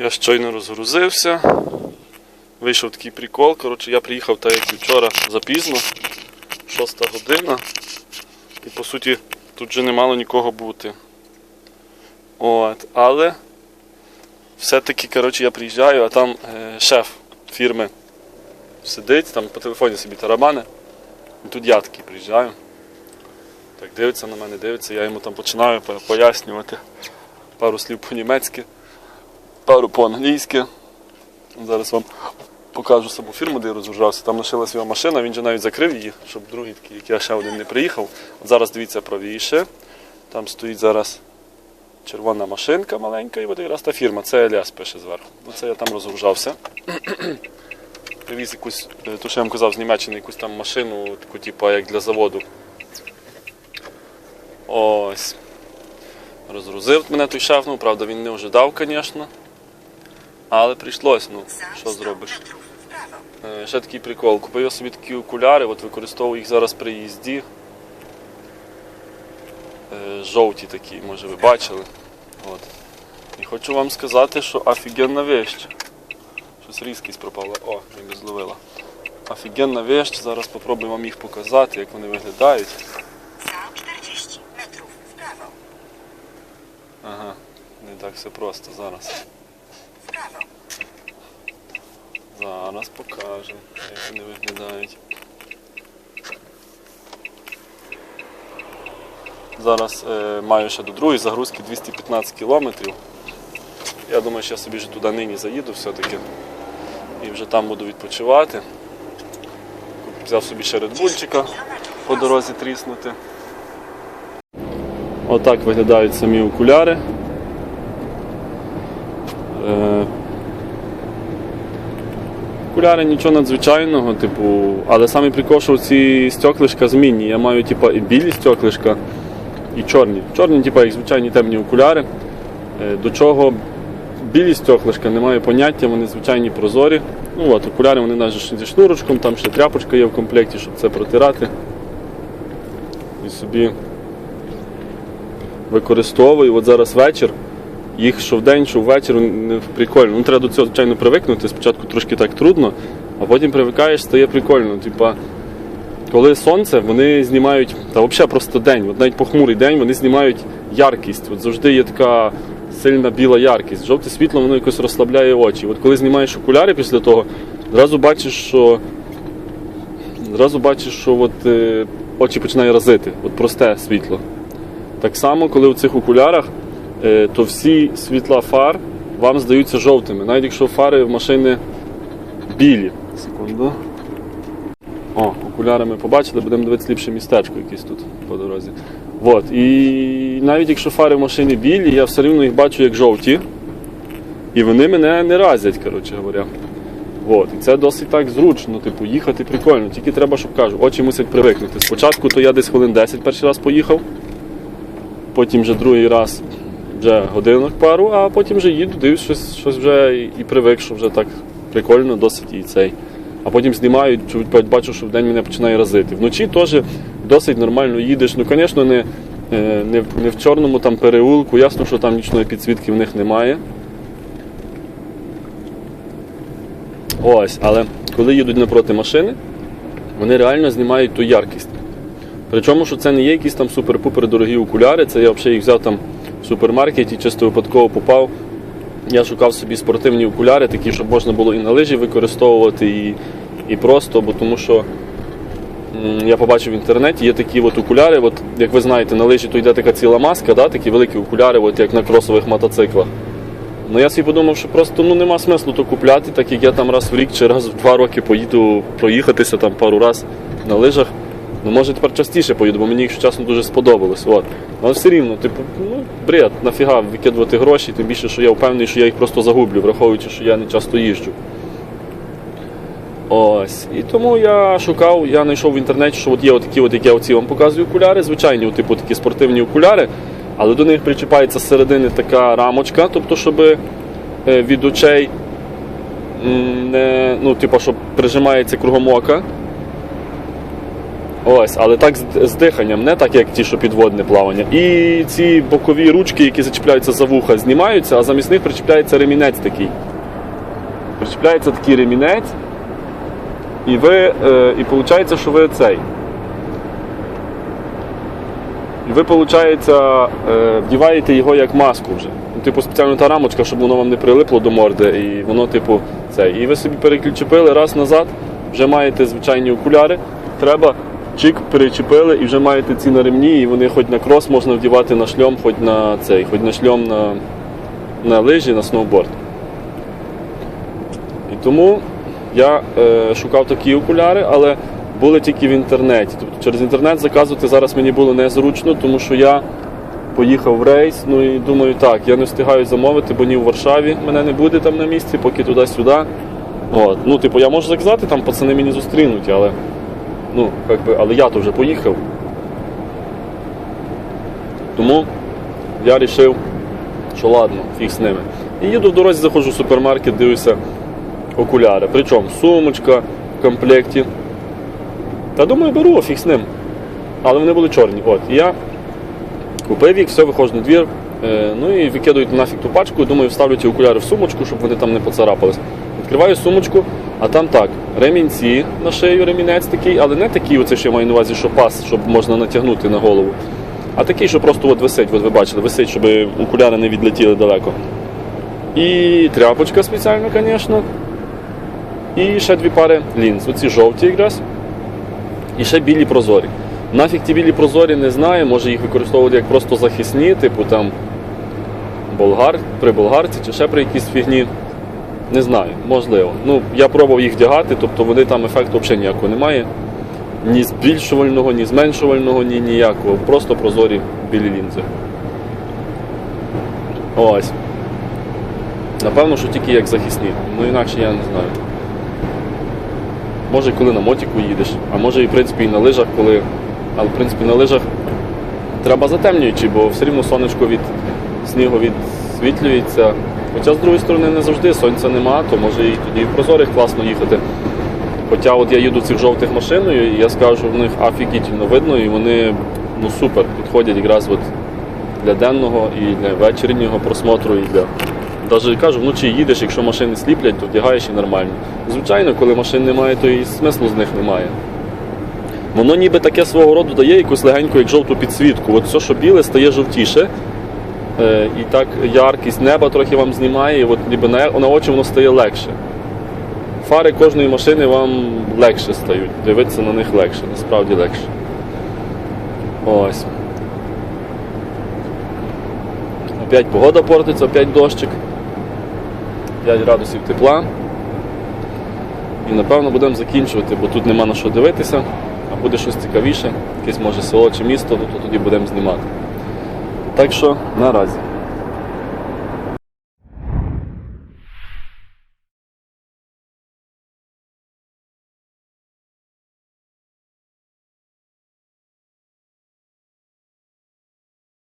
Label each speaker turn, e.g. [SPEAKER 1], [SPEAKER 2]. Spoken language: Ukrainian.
[SPEAKER 1] Я щойно розгрузився. Вийшов такий прикол. Коротше, я приїхав так як вчора запізно, 6 година. І по суті тут вже не мало нікого бути. От, але все-таки коротше, я приїжджаю, а там е, шеф фірми сидить, там по телефоні собі тарабане. І тут я такий приїжджаю. Так дивиться на мене, дивиться, я йому там починаю пояснювати пару слів по-німецьки, пару по-англійськи. Зараз вам покажу саму фірму, де я розгружався. Там лишилась його машина, він же навіть закрив її, щоб другий такий, як я ще один не приїхав. От зараз дивіться правіше. Там стоїть зараз червона машинка маленька, і от якраз та фірма, це Еліас пише зверху. Оце я там розгружався. Привіз якусь, е, то що я вам казав, з Німеччини якусь там машину, таку, типу, як для заводу. Ось. Розгрузив мене той шеф, ну правда він не ожидав, звісно. Але прийшлось, ну, що зробиш. Е, Ще такий прикол. Купив я собі такі окуляри, от використовую їх зараз при їзді. Е, Жовті такі, може ви бачили. От. І хочу вам сказати, що офігенна вещь. Щось різкість пропала. О, ніби зловила. Офігенна вещь. Зараз спробую вам їх показати, як вони виглядають.
[SPEAKER 2] Za 40 metrów w.
[SPEAKER 1] Ага, не так все просто зараз.
[SPEAKER 2] W.
[SPEAKER 1] Зараз покажемо, як вони виглядають. Зараз е, маю ще до другої загрузки 215 кілометрів. Я думаю, що я собі вже туди нині заїду все-таки. І вже там буду відпочивати. Взяв собі ще редбульчика по дорозі тріснути. Отак виглядають самі окуляри. Е, Окуляри нічого надзвичайного, типу, але саме прикол, що ці стеклишка змінні. Я маю типу, і білі стеклишка, і чорні. Чорні, типу, як звичайні темні окуляри. Е, До чого білі стеклишка, немає поняття, вони звичайні прозорі. Ну от, окуляри вони навіть зі шнурочком, там ще тряпочка є в комплекті, щоб це протирати. І собі використовую. От зараз вечір. Їх що вдень, що ввечері не прикольно. Ну, треба до цього, звичайно, привикнути. Спочатку трошки так трудно, а потім привикаєш, стає прикольно. Типа, коли сонце, вони знімають, та взагалі просто день, от навіть похмурий день, вони знімають яркість. От завжди є така сильна біла яркість. Жовте світло воно якось розслабляє очі. От коли знімаєш окуляри після того, зразу бачиш, що зразу бачиш, що от, е, очі починає разити, от просте світло. Так само, коли в цих окулярах то всі світла фар вам здаються жовтими, навіть якщо фари в машини білі. Секунду. О, окуляри ми побачили, будемо дивитися ліпше містечко якесь тут по дорозі. От. І навіть якщо фари в машині білі, я все рівно їх бачу як жовті. І вони мене не разять, коротше говоря. От. І це досить так зручно, типу, їхати прикольно. Тільки треба, щоб кажу, очі мусять привикнути. Спочатку то я десь хвилин 10 перший раз поїхав, потім вже другий раз вже годинок пару, а потім вже їду, дивлюсь, щось, щось вже і, і привик, що вже так прикольно, досить і цей. А потім знімаю, бачу, що вдень мене починає разити. Вночі теж досить нормально їдеш. Ну, звісно, не, е, не, в- не в чорному там переулку, ясно, що там нічної підсвітки в них немає. Ось, але коли їдуть напроти машини, вони реально знімають ту яркість. Причому, що це не є якісь там супер-пупер дорогі окуляри, це я взагалі їх взяв там в супермаркеті, чисто випадково попав. Я шукав собі спортивні окуляри, такі, щоб можна було і на лижі використовувати, і, і просто, бо тому що я побачив в інтернеті, є такі от окуляри, от, як ви знаєте, на лижі то йде така ціла маска, да, такі великі окуляри, от, як на кросових мотоциклах. Ну я собі подумав, що просто ну, нема смислу то купляти, так як я там раз в рік чи раз в два роки поїду проїхатися там пару раз на лижах. Ну, може тепер частіше поїду, бо мені, якщо чесно, дуже сподобалось. От. Але все рівно, типу, ну, бред, нафіга викидувати гроші, тим більше, що я впевнений, що я їх просто загублю, враховуючи, що я не часто їжджу. Ось. І тому я шукав, я знайшов в інтернеті, що от є отакі, от, як я оці вам показую окуляри, звичайні, типу такі спортивні окуляри, але до них причіпається з середини така рамочка, тобто, щоб е, від очей не, ну, типу, щоб прижимається кругом ока. Ось, але так з, диханням, не так, як ті, що підводне плавання. І ці бокові ручки, які зачіпляються за вуха, знімаються, а замість них причіпляється ремінець такий. Причіпляється такий ремінець, і ви. Е, і виходить, що ви цей. І ви, виходить, е, вдіваєте його як маску вже. Ну, типу, спеціальна та рамочка, щоб воно вам не прилипло до морди, і воно, типу, це. І ви собі переключепили раз назад, вже маєте звичайні окуляри. Треба чик, перечепили і вже маєте ці на ремні, і вони хоч на крос можна вдівати на шльом, хоч на цей, хоч на шльом на, на лижі, на сноуборд. І тому я е, шукав такі окуляри, але були тільки в інтернеті. Тобто через інтернет заказувати зараз мені було незручно, тому що я поїхав в рейс. Ну і думаю, так, я не встигаю замовити, бо ні в Варшаві мене не буде там на місці, поки туди-сюди. От. Ну, типу, я можу заказати, там пацани мені зустрінуть, але. Ну, як би, але я то вже поїхав. Тому я вирішив, що ладно, фіг з ними. І їду в дорозі, заходжу в супермаркет, дивлюся окуляри. Причому сумочка в комплекті. Та думаю, беру, фіг з ним. Але вони були чорні. От. І я купив їх, все, виходжу на двір. Е, ну і викидаю нафіг ту пачку, думаю, вставлю ті окуляри в сумочку, щоб вони там не поцарапались. Відкриваю сумочку, а там так, ремінці на шию, ремінець такий, але не такий, оце, що я маю на увазі, що пас, щоб можна натягнути на голову. А такий, що просто от висить, от ви бачили, висить, щоб окуляри не відлетіли далеко. І тряпочка спеціальна, звісно. І ще дві пари лінз. Оці жовті якраз. І ще білі прозорі. Нафіг ті білі прозорі не знаю, може їх використовувати як просто захисні, типу там болгар, при болгарці чи ще при якійсь фігні. Не знаю, можливо. Ну, я пробував їх вдягати, тобто вони там ефекту взагалі ніякого немає. Ні збільшувального, ні зменшувального, ні ніякого. Просто прозорі білі лінзи. Ось. Напевно, що тільки як захисні. Ну інакше я не знаю. Може, коли на мотіку їдеш, а може і в принципі і на лижах, коли. Але в принципі на лижах треба затемнюючи, бо все рівно сонечко від снігу відсвітлюється. Хоча з другої сторони не завжди сонця нема, то може і тоді в прозорих класно їхати. Хоча от я їду цих жовтих машиною, і я скажу, в них офігітельно видно, і вони ну, супер підходять якраз от для денного і для вечірнього просмотру, і для. Навіть кажу, вночі їдеш, якщо машини сліплять, то вдягаєш і нормально. Звичайно, коли машин немає, то і смислу з них немає. Воно ніби таке свого роду дає якусь легеньку, як жовту підсвітку. От все, що біле, стає жовтіше. Е, і так яркість неба трохи вам знімає, і от ніби на, на очі воно стає легше. Фари кожної машини вам легше стають. Дивитися на них легше, насправді легше. Ось. Опять погода портиться, опять дощик. 5 градусів тепла. І напевно будемо закінчувати, бо тут нема на що дивитися, а буде щось цікавіше, якесь може село чи місто, то тоді будемо знімати. Так що наразі.